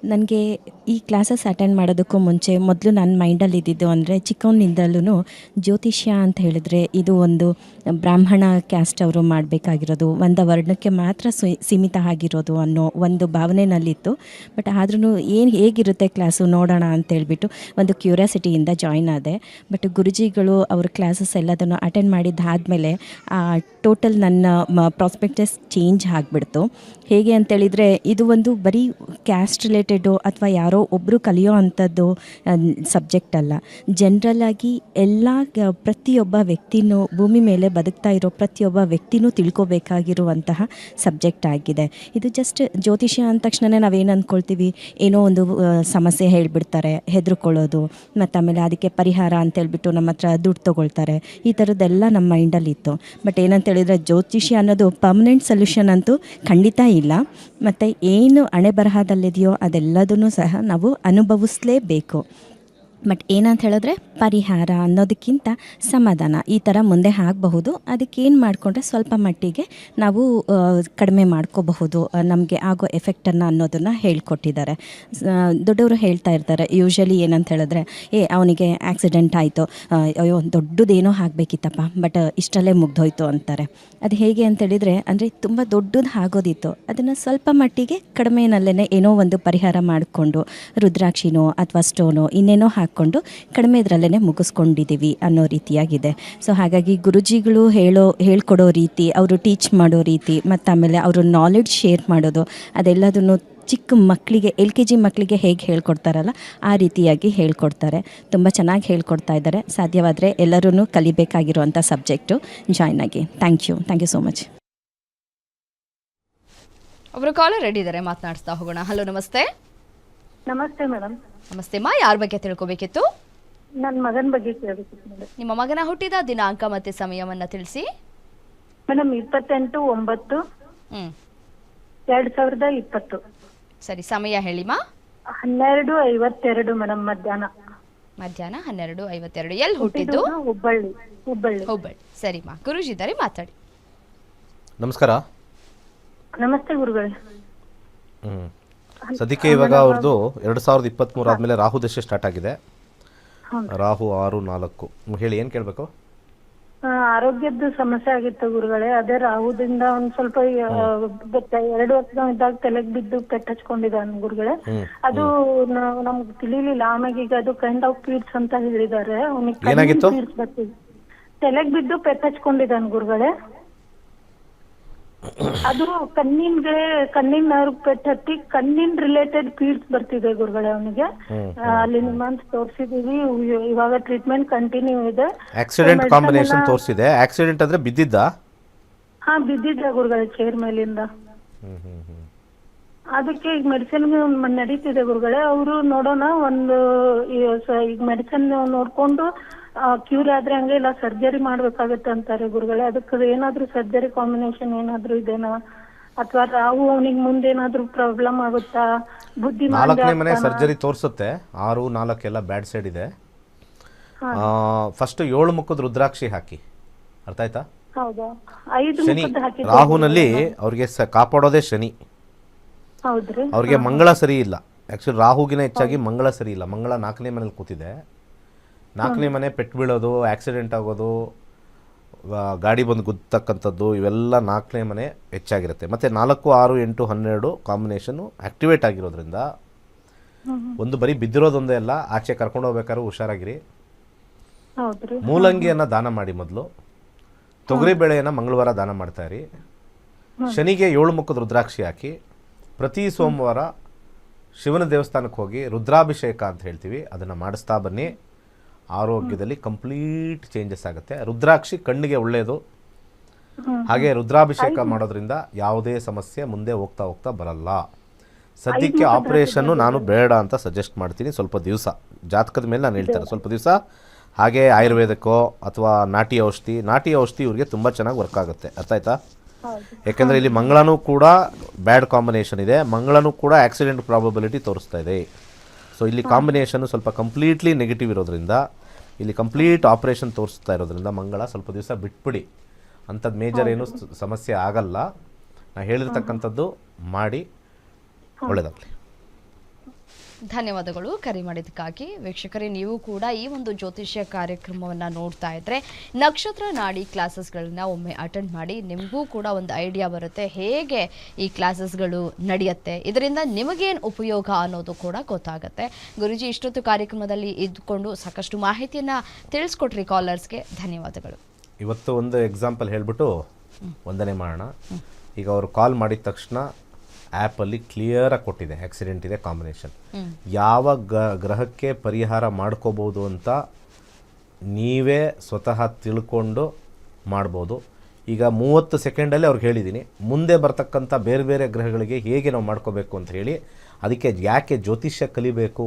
ನನಗೆ ಈ ಕ್ಲಾಸಸ್ ಅಟೆಂಡ್ ಮಾಡೋದಕ್ಕೂ ಮುಂಚೆ ಮೊದಲು ನನ್ನ ಮೈಂಡಲ್ಲಿ ಇದ್ದಿದ್ದು ಅಂದರೆ ಚಿಕ್ಕವನಿಂದಲೂ ಜ್ಯೋತಿಷ್ಯ ಅಂತ ಹೇಳಿದ್ರೆ ಇದು ಒಂದು ಬ್ರಾಹ್ಮಣ ಕ್ಯಾಸ್ಟ್ ಅವರು ಮಾಡಬೇಕಾಗಿರೋದು. ಒಂದು ವರ್ಣಕ್ಕೆ ಮಾತ್ರ ಸೀಮಿತ ಆಗಿರೋದು ಅನ್ನೋ ಒಂದು ಭಾವನೆಯಲ್ಲಿತ್ತು ಬಟ್ ಆದ್ರೂ ಏನು ಹೇಗಿರುತ್ತೆ ಕ್ಲಾಸು ನೋಡೋಣ ಅಂತ ಅಂತೇಳ್ಬಿಟ್ಟು ಒಂದು ಕ್ಯೂರಿಯಾಸಿಟಿಯಿಂದ ಜಾಯ್ನ್ ಆದೆ. ಬಟ್ ಗುರುಜಿಗಳು ಅವ್ರ ಕ್ಲಾಸಸ್ ಎಲ್ಲದನ್ನು ಅಟೆಂಡ್ ಮಾಡಿದ್ದಾದಮೇಲೆ ಟೋಟಲ್ ನನ್ನ ಪ್ರಾಸ್ಪೆಕ್ಟಸ್ ಚೇಂಜ್ ಆಗಿಬಿಡ್ತು. ಹೇಗೆ ಅಂತೇಳಿದರೆ ಇದು ಒಂದು ಬರೀ ಕ್ಯಾಸ್ಟ್ ರಿಲೇಟೆಡು ಅಥವಾ ಯಾರೋ ಒಬ್ಬರು ಕಲಿಯೋ ಅಂಥದ್ದು ಸಬ್ಜೆಕ್ಟ್ ಅಲ್ಲ. ಜನರಲ್ ಆಗಿ ಎಲ್ಲ ಪ್ರತಿಯೊಬ್ಬ ವ್ಯಕ್ತಿನೂ ಭೂಮಿ ಮೇಲೆ ಬದುಕ್ತಾ ಇರೋ ಪ್ರತಿಯೊಬ್ಬ ವ್ಯಕ್ತಿನೂ ತಿಳ್ಕೊಬೇಕಾಗಿರುವಂತಹ ಸಬ್ಜೆಕ್ಟ್ ಆಗಿದೆ. ಇದು ಜಸ್ಟ್ ಜ್ಯೋತಿಷ್ಯ ಅಂದ ತಕ್ಷಣ ನಾವೇನು ಅಂದ್ಕೊಳ್ತೀವಿ ಏನೋ ಒಂದು ಸಮಸ್ಯೆ ಹೇಳಿಬಿಡ್ತಾರೆ, ಹೆದರ್ಕೊಳ್ಳೋದು ಮತ್ತು ಆಮೇಲೆ ಅದಕ್ಕೆ ಪರಿಹಾರ ಅಂತೇಳ್ಬಿಟ್ಟು ನಮ್ಮ ಹತ್ರ ದುಡ್ಡು ತೊಗೊಳ್ತಾರೆ. ಈ ಥರದ್ದೆಲ್ಲ ನಮ್ಮ ಮೈಂಡಲ್ಲಿ ಇತ್ತು ಬಟ್ ಏನಂತ ಹೇಳಿದರೆ ಜ್ಯೋತಿಷ್ಯ ಅನ್ನೋದು ಪರ್ಮನೆಂಟ್ ಸೊಲ್ಯೂಷನ್ ಅಂತೂ ಖಂಡಿತ ಇಲ್ಲ. ಮತ್ತು ಏನು ಹಣೆ ಬರಹದಲ್ಲಿದೆಯೋ ಅದೆಲ್ಲದನ್ನು ಸಹ ನಾವು ಅನುಭವಿಸಲೇಬೇಕು. ಬಟ್ ಏನಂತ ಹೇಳಿದ್ರೆ ಪರಿಹಾರ ಅನ್ನೋದಕ್ಕಿಂತ ಸಮಾಧಾನ ಈ ಥರ ಮುಂದೆ ಆಗಬಹುದು. ಅದಕ್ಕೇನು ಮಾಡಿಕೊಂಡ್ರೆ ಸ್ವಲ್ಪ ಮಟ್ಟಿಗೆ ನಾವು ಕಡಿಮೆ ಮಾಡ್ಕೋಬಹುದು ನಮಗೆ ಆಗೋ ಎಫೆಕ್ಟನ್ನು ಅನ್ನೋದನ್ನು ಹೇಳ್ಕೊಟ್ಟಿದ್ದಾರೆ. ದೊಡ್ಡವರು ಹೇಳ್ತಾ ಇರ್ತಾರೆ ಯೂಶ್ವಲಿ ಏನಂತ ಹೇಳಿದ್ರೆ, ಏ, ಅವನಿಗೆ ಆಕ್ಸಿಡೆಂಟ್ ಆಯಿತು ಅಯ್ಯೋ, ದೊಡ್ಡದೇನೋ ಆಗಬೇಕಿತ್ತಪ್ಪ ಬಟ್ ಇಷ್ಟಲ್ಲೇ ಮುಗ್ದೋಯ್ತು, ಅಂತಾರೆ. ಅದು ಹೇಗೆ ಅಂತೇಳಿದರೆ ಅಂದರೆ ತುಂಬ ದೊಡ್ಡದು ಆಗೋದಿತ್ತು. ಅದನ್ನು ಸ್ವಲ್ಪ ಮಟ್ಟಿಗೆ ಕಡಿಮೆನಲ್ಲೇ ಏನೋ ಒಂದು ಪರಿಹಾರ ಮಾಡಿಕೊಂಡು, ರುದ್ರಾಕ್ಷಿನೋ ಅಥವಾ ಸ್ಟೋನೋ ಇನ್ನೇನೋ ಹಾಕ್ಕೊಂಡು ಕಡಿಮೆ ಇದರಲ್ಲೇ ಮುಗಿಸ್ಕೊಂಡಿದ್ದೀವಿ ಅನ್ನೋ ರೀತಿಯಾಗಿದೆ. ಸೊ ಹಾಗಾಗಿ ಗುರುಜಿಗಳು ಹೇಳೋ, ಹೇಳ್ಕೊಡೋ ರೀತಿ, ಅವರು ಟೀಚ್ ಮಾಡೋ ರೀತಿ, ಮತ್ತು ಆಮೇಲೆ ಅವರು ನಾಲೆಡ್ಜ್ ಶೇರ್ ಮಾಡೋದು, ಅದೆಲ್ಲದನ್ನು ಚಿಕ್ಕ ಮಕ್ಕಳಿಗೆ ಎಲ್ ಕೆ ಜಿ ಮಕ್ಕಳಿಗೆ ಹೇಗೆ ಹೇಳ್ಕೊಡ್ತಾರಲ್ಲ, ಆ ರೀತಿಯಾಗಿ ಹೇಳ್ಕೊಡ್ತಾರೆ. ತುಂಬ ಚೆನ್ನಾಗಿ ಹೇಳ್ಕೊಡ್ತಾ ಇದ್ದಾರೆ. ಸಾಧ್ಯವಾದರೆ ಎಲ್ಲರೂ ಕಲಿಬೇಕಾಗಿರುವಂಥ ಸಬ್ಜೆಕ್ಟು ಜಾಯ್ನ್ ಆಗಿ. Thank you thank you so much ಅವರು ಕಾಲರ್ ರೆಡಿ ಇದ್ದಾರೆ ಮಾತನಾಡಿಸ್ತಾ ಹೋಗೋಣ. ಹಲೋ ನಮಸ್ತೆ. ನಮಸ್ತೆ ಮೇಡಮ್. ನಮಸ್ತೆ ಮಾ ಯಾರ ಬಗ್ಗೆ ತಿಳ್ಕೊಬೇಕಿತ್ತು? ನನ್ನ ಮಗನ ಬಗ್ಗೆ ಕೇಳಬೇಕಿತ್ತು ಮೇಡಮ್. ನಿಮ್ಮ ಮಗನ ಹುಟ್ಟಿದ ದಿನಾಂಕ ಮತ್ತೆ ಸಮಯವನ್ನ ತಿಳಿಸಿ. ಮೇಡಮ್ ಇಪ್ಪತ್ತೆಂಟು ಒಂಬತ್ತು ಹ್ಮ್. ಎರಡು ಸಾವಿರದ ಇಪ್ಪತ್ತು. ಸರಿ ಸಮಯ ಹೇಳಿ ಮಾ. ಹನ್ನೆರಡು ಐವತ್ತೆರಡು ಮೇಡಮ್ ಮಧ್ಯಾಹ್ನ. ಮಧ್ಯಾಹ್ನ ಹನ್ನೆರಡು ಐವತ್ತೆರಡು. ಎಲ್ಲಿ ಹುಟ್ಟಿದ್ದು? ಹುಬ್ಬಳ್ಳಿ ಹುಬ್ಬಳ್ಳಿ. ಹುಬ್ಬಳ್ಳಿ. ಹುಬ್ಬಳ್ಳಿ ಸರಿಮಾ ಗುರುಜಿ ಇದ್ದಾರೆ ಮಾತಾಡಿ. ನಮಸ್ಕಾರ. ನಮಸ್ತೆ ಗುರುಗಳೇ. ಹ್ಞೂ ಸದ್ಯಕ್ಕೆ ಇವಾಗ ಅವ್ರದ್ದು ಎರಡು ಸಾವಿರದ ಇಪ್ಪತ್ತ್ಮೂರು ಆದಮೇಲೆ ರಾಹು ದಶೆ ಸ್ಟಾರ್ಟ್ ಆಗಿದೆ. ರಾಹು ಆರು ನಾಲ್ಕು. ಹೇಳಿ ಏನು ಕೇಳಬೇಕು? ಆ, ಆರೋಗ್ಯದ ಸಮಸ್ಯೆ ಆಗಿತ್ತು ಗುರುಗಳೇ. ಅದೇ ರಾಹುದಿಂದ ಒಂದ್ ಸ್ವಲ್ಪ ಎರಡು ವರ್ಷ ಇದ್ದಾಗ ತಲೆಗ್ ಬಿದ್ದು ಪೆಟ್ಟು ಹಚ್ಕೊಂಡಿದ್ದಾನೆ ಗುರುಗಳೇ. ಅದು ನಮ್ಗೆ ತಿಳಿಲಿಲ್ಲ. ಆಮ್ಯಾಗ ಈಗ ಅದು ಕೈಂಡ್ ಆಫ್ ಪೀಡ್ಸ್ ಅಂತ ಹೇಳಿದ್ದಾರೆ. ಅವನಿಗೆ ತಲೆಗ್ ಬಿದ್ದು ಪೆಟ್ಟು ಹಚ್ಕೊಂಡಿದ್ದಾನೆ ಗುರುಗಳೇ. ಅದು ಕಣ್ಣಿನ್ಗೆ ಕಣ್ಣಿನ ನರ್ವ್ ಪೆಟ್ಟು ಹತ್ತಿ ಕಣ್ಣಿನ ರಿಲೇಟೆಡ್ ಫೀಲ್ಡ್ಸ್ ಬರ್ತಿದೆ ಗುರುಗಳೇ ಅವನಿಗೆ. ಅಲ್ಲಿ ನಿಮ್ಮಂತ ತೋರಿಸಿದೀವಿ. ಇವಾಗ ಟ್ರೀಟ್ಮೆಂಟ್ ಕಂಟಿನ್ಯೂ ಇದೆ. ಆಕ್ಸಿಡೆಂಟ್ ಕಾಂಬಿನೇಷನ್ ತೋರಿಸಿದೆ. ಆಕ್ಸಿಡೆಂಟ್ ಅಂದ್ರೆ ಬಿದ್ದಿದ್ದ? ಹಾ ಬಿದ್ದಿದ್ದ ಗುರುಗಳೇ ಚೇರ್ ಮೇಲಿಂದ. ಅದಕ್ಕೆ ಈಗ ಮೆಡಿಸಿನ್ ನಡೀತಿದೆ ಗುರುಗಳೇ. ಅವರು ನೋಡೋಣ ಒಂದು ಈಗ ಮೆಡಿಸಿನ್ ನೋಡ್ಕೊಂಡು ಕ್ಯೂರ್ ಆದ್ರೆ ಹಂಗೆ ಇಲ್ಲ ಸರ್ಜರಿ ಮಾಡ್ಬೇಕಾಗತ್ತೆ ಅಂತಾರೆ ಗುರುಗಳೇ. ಅದಕ್ಕೆ ಏನಾದ್ರೂ ಸರ್ಜರಿ ಕಾಂಬಿನೇಷನ್ ಏನಾದ್ರೂ ಇದೇನಾ? ಅಥವಾ ರಾಹು ಅವನಿಗೆ ಮುಂದೇನಾದ್ರೂ ಪ್ರಾಬ್ಲಮ್ ಆಗುತ್ತಾ? ಬುದ್ಧಿ ನಾಲ್ಕನೇ ಮನೆ ಸರ್ಜರಿ ತೋರಿಸುತ್ತೆ. ಆರು ನಾಲ್ಕೆಲ್ಲ ಬ್ಯಾಡ್ ಸೈಡ್ ಇದೆ. ಫಸ್ಟ್ ಏಳು ಮುಖದ ರುದ್ರಾಕ್ಷಿ ಹಾಕಿ. ಅರ್ಥ ಆಯ್ತಾ? ಶನಿ ರಾಹುನಲ್ಲಿ ಅವ್ರಿಗೆ ಕಾಪಾಡೋದೇ ಶನಿ. ಅವ್ರಿಗೆ ಮಂಗಳ ಸರಿ ಇಲ್ಲ. ಆಕ್ಚುಲಿ ರಾಹುಗಿನ ಹೆಚ್ಚಾಗಿ ಮಂಗಳ ಸರಿ ಇಲ್ಲ. ಮಂಗಳ ನಾಲ್ಕನೇ ಮನೇಲಿ ಕೂತಿದೆ. ನಾಲ್ಕನೇ ಮನೆ ಪೆಟ್ಟು ಬೀಳೋದು ಆಕ್ಸಿಡೆಂಟ್ ಆಗೋದು ಗಾಡಿ ಬಂದು ಗುದ್ದತಕ್ಕಂಥದ್ದು ಇವೆಲ್ಲ ನಾಲ್ಕನೇ ಮನೆ ಹೆಚ್ಚಾಗಿರುತ್ತೆ. ಮತ್ತು ನಾಲ್ಕು ಆರು ಎಂಟು ಹನ್ನೆರಡು ಕಾಂಬಿನೇಷನ್ನು ಆ್ಯಕ್ಟಿವೇಟ್ ಆಗಿರೋದ್ರಿಂದ ಒಂದು ಬರೀ ಬಿದ್ದಿರೋದೊಂದೇ ಅಲ್ಲ ಆಚೆ ಕರ್ಕೊಂಡು ಹೋಗ್ಬೇಕಾದ್ರೂ ಹುಷಾರಾಗಿರಿ. ಮೂಲಂಗಿಯನ್ನು ದಾನ ಮಾಡಿ ಮೊದಲು. ತೊಗರಿ ಬೇಳೆಯನ್ನು ಮಂಗಳವಾರ ದಾನ ಮಾಡ್ತಾ ಇರಿ. ಶನಿಗೆ ಏಳು ಮುಖದ ರುದ್ರಾಕ್ಷಿ ಹಾಕಿ ಪ್ರತಿ ಸೋಮವಾರ ಶಿವನ ದೇವಸ್ಥಾನಕ್ಕೆ ಹೋಗಿ ರುದ್ರಾಭಿಷೇಕ ಅಂತ ಹೇಳ್ತೀವಿ. ಅದನ್ನು ಮಾಡಿಸ್ತಾ ಬನ್ನಿ. ಆರೋಗ್ಯದಲ್ಲಿ ಕಂಪ್ಲೀಟ್ ಚೇಂಜಸ್ ಆಗುತ್ತೆ. ರುದ್ರಾಕ್ಷಿ ಕಣ್ಣಿಗೆ ಒಳ್ಳೆಯದು ಹಾಗೆ ರುದ್ರಾಭಿಷೇಕ ಮಾಡೋದ್ರಿಂದ ಯಾವುದೇ ಸಮಸ್ಯೆ ಮುಂದೆ ಹೋಗ್ತಾ ಹೋಗ್ತಾ ಬರಲ್ಲ. ಸದ್ಯಕ್ಕೆ ಆಪರೇಷನ್ನು ನಾನು ಬೇಡ ಅಂತ ಸಜೆಸ್ಟ್ ಮಾಡ್ತೀನಿ. ಸ್ವಲ್ಪ ದಿವಸ. ಜಾತಕದ ಮೇಲೆ ನಾನು ಹೇಳ್ತಾರೆ ಸ್ವಲ್ಪ ದಿವಸ ಹಾಗೆ ಆಯುರ್ವೇದಕ್ಕೋ ಅಥವಾ ನಾಟಿ ಔಷಧಿ ನಾಟಿ ಔಷಧಿ ಇವ್ರಿಗೆ ತುಂಬ ಚೆನ್ನಾಗಿ ವರ್ಕ್ ಆಗುತ್ತೆ. ಅರ್ಥ ಆಯ್ತಾ? ಯಾಕೆಂದರೆ ಇಲ್ಲಿ ಮಂಗಳನೂ ಕೂಡ ಬ್ಯಾಡ್ ಕಾಂಬಿನೇಷನ್ ಇದೆ. ಮಂಗಳನೂ ಕೂಡ ಆಕ್ಸಿಡೆಂಟ್ ಪ್ರಾಬಬಿಲಿಟಿ ತೋರಿಸ್ತಾ ಇದೆ. ಸೊ ಇಲ್ಲಿ ಕಾಂಬಿನೇಷನ್ ಸ್ವಲ್ಪ ಕಂಪ್ಲೀಟ್ಲಿ ನೆಗೆಟಿವ್ ಇರೋದ್ರಿಂದ ಇಲ್ಲಿ ಕಂಪ್ಲೀಟ್ ಆಪರೇಷನ್ ತೋರಿಸ್ತಾ ಇರೋದ್ರಿಂದ ಮಂಗಳ ಸ್ವಲ್ಪ ದಿವಸ ಬಿಟ್ಬಿಡಿ. ಅಂಥದ್ದು ಮೇಜರ್ ಏನು ಸಮಸ್ಯೆ ಆಗಲ್ಲ. ನಾ ಹೇಳಿರ್ತಕ್ಕಂಥದ್ದು ಮಾಡಿ ಒಳ್ಳೆಯದಾಗಲಿ ಧನ್ಯವಾದಗಳು ಕರೆ ಮಾಡಿದ್ದಕ್ಕಾಗಿ. ವೀಕ್ಷಕರೇ ನೀವು ಕೂಡ ಈ ಒಂದು ಜ್ಯೋತಿಷ್ಯ ಕಾರ್ಯಕ್ರಮವನ್ನು ನೋಡ್ತಾ ಇದ್ರೆ ನಕ್ಷತ್ರ ನಾಡಿ ಕ್ಲಾಸಸ್ಗಳನ್ನ ಒಮ್ಮೆ ಅಟೆಂಡ್ ಮಾಡಿ. ನಿಮಗೂ ಕೂಡ ಒಂದು ಐಡಿಯಾ ಬರುತ್ತೆ ಹೇಗೆ ಈ ಕ್ಲಾಸಸ್ಗಳು ನಡೆಯುತ್ತೆ. ಇದರಿಂದ ನಿಮಗೇನು ಉಪಯೋಗ ಅನ್ನೋದು ಕೂಡ ಗೊತ್ತಾಗುತ್ತೆ. ಗುರುಜಿ ಇಷ್ಟೊತ್ತು ಕಾರ್ಯಕ್ರಮದಲ್ಲಿ ಇದ್ದುಕೊಂಡು ಸಾಕಷ್ಟು ಮಾಹಿತಿಯನ್ನು ತಿಳಿಸ್ಕೊಟ್ರಿ ಕಾಲರ್ಸ್ಗೆ. ಧನ್ಯವಾದಗಳು. ಇವತ್ತು ಒಂದು ಎಕ್ಸಾಂಪಲ್ ಹೇಳ್ಬಿಟ್ಟು ವಂದನೆ ಮಾಡೋಣ. ಈಗ ಅವರು ಕಾಲ್ ಮಾಡಿದ ತಕ್ಷಣ ಆ್ಯಪಲ್ಲಿ ಕ್ಲಿಯರಾಗಿ ಕೊಟ್ಟಿದೆ ಆಕ್ಸಿಡೆಂಟ್ ಇದೆ ಕಾಂಬಿನೇಷನ್ ಯಾವ ಗ್ರಹಕ್ಕೆ ಪರಿಹಾರ ಮಾಡ್ಕೋಬೋದು ಅಂತ ನೀವೇ ಸ್ವತಃ ತಿಳ್ಕೊಂಡು ಮಾಡ್ಬೋದು. ಈಗ ಮೂವತ್ತು ಸೆಕೆಂಡಲ್ಲಿ ಅವ್ರಿಗೆ ಹೇಳಿದ್ದೀನಿ ಮುಂದೆ ಬರ್ತಕ್ಕಂಥ ಬೇರೆ ಬೇರೆ ಗ್ರಹಗಳಿಗೆ ಹೇಗೆ ನಾವು ಮಾಡ್ಕೋಬೇಕು ಅಂತ ಹೇಳಿ ಅದಕ್ಕೆ ಯಾಕೆ ಜ್ಯೋತಿಷ್ಯ ಕಲಿಬೇಕು?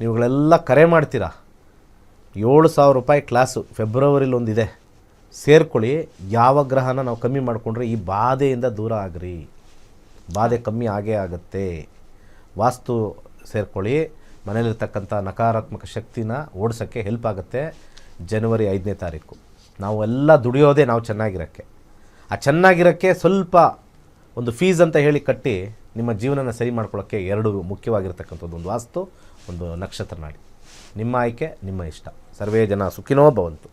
ನೀವುಗಳೆಲ್ಲ ಕರೆ ಮಾಡ್ತೀರಾ? ಏಳು ಸಾವಿರ ರೂಪಾಯಿ ಕ್ಲಾಸು ಫೆಬ್ರವರಿಲಿ ಒಂದಿದೆ. ಸೇರ್ಕೊಳ್ಳಿ ಯಾವ ಗ್ರಹನ ನಾವು ಕಮ್ಮಿ ಮಾಡಿಕೊಂಡ್ರೆ ಈ ಬಾಧೆಯಿಂದ ದೂರ ಆಗ್ರಿ. ಬಾಧೆ ಕಮ್ಮಿ ಆಗೇ ಆಗುತ್ತೆ ವಾಸ್ತು ಸೇರ್ಕೊಳ್ಳಿ ಮನೇಲಿರ್ತಕ್ಕಂಥ ನಕಾರಾತ್ಮಕ ಶಕ್ತಿನ ಓಡಿಸೋಕ್ಕೆ ಹೆಲ್ಪ್ ಆಗುತ್ತೆ ಜನವರಿ ಐದನೇ ತಾರೀಕು ನಾವು ಎಲ್ಲ ದುಡಿಯೋದೇ ನಾವು ಚೆನ್ನಾಗಿರೋಕ್ಕೆ ಆ ಚೆನ್ನಾಗಿರೋಕ್ಕೆ ಸ್ವಲ್ಪ ಒಂದು ಫೀಸ್ ಅಂತ ಹೇಳಿ ಕಟ್ಟಿ ನಿಮ್ಮ ಜೀವನನ ಸರಿ ಮಾಡ್ಕೊಳ್ಳೋಕ್ಕೆ ಎರಡು ಮುಖ್ಯವಾಗಿರ್ತಕ್ಕಂಥದ್ದು ಒಂದು ವಾಸ್ತು ಒಂದು ನಕ್ಷತ್ರ ನಾಡಿ ನಿಮ್ಮ ಆಯ್ಕೆ ನಿಮ್ಮ ಇಷ್ಟ ಸರ್ವೇ ಜನ ಸುಖಿನೋ ಭವಂತು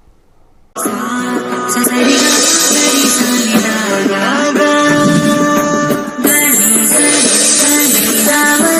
Summer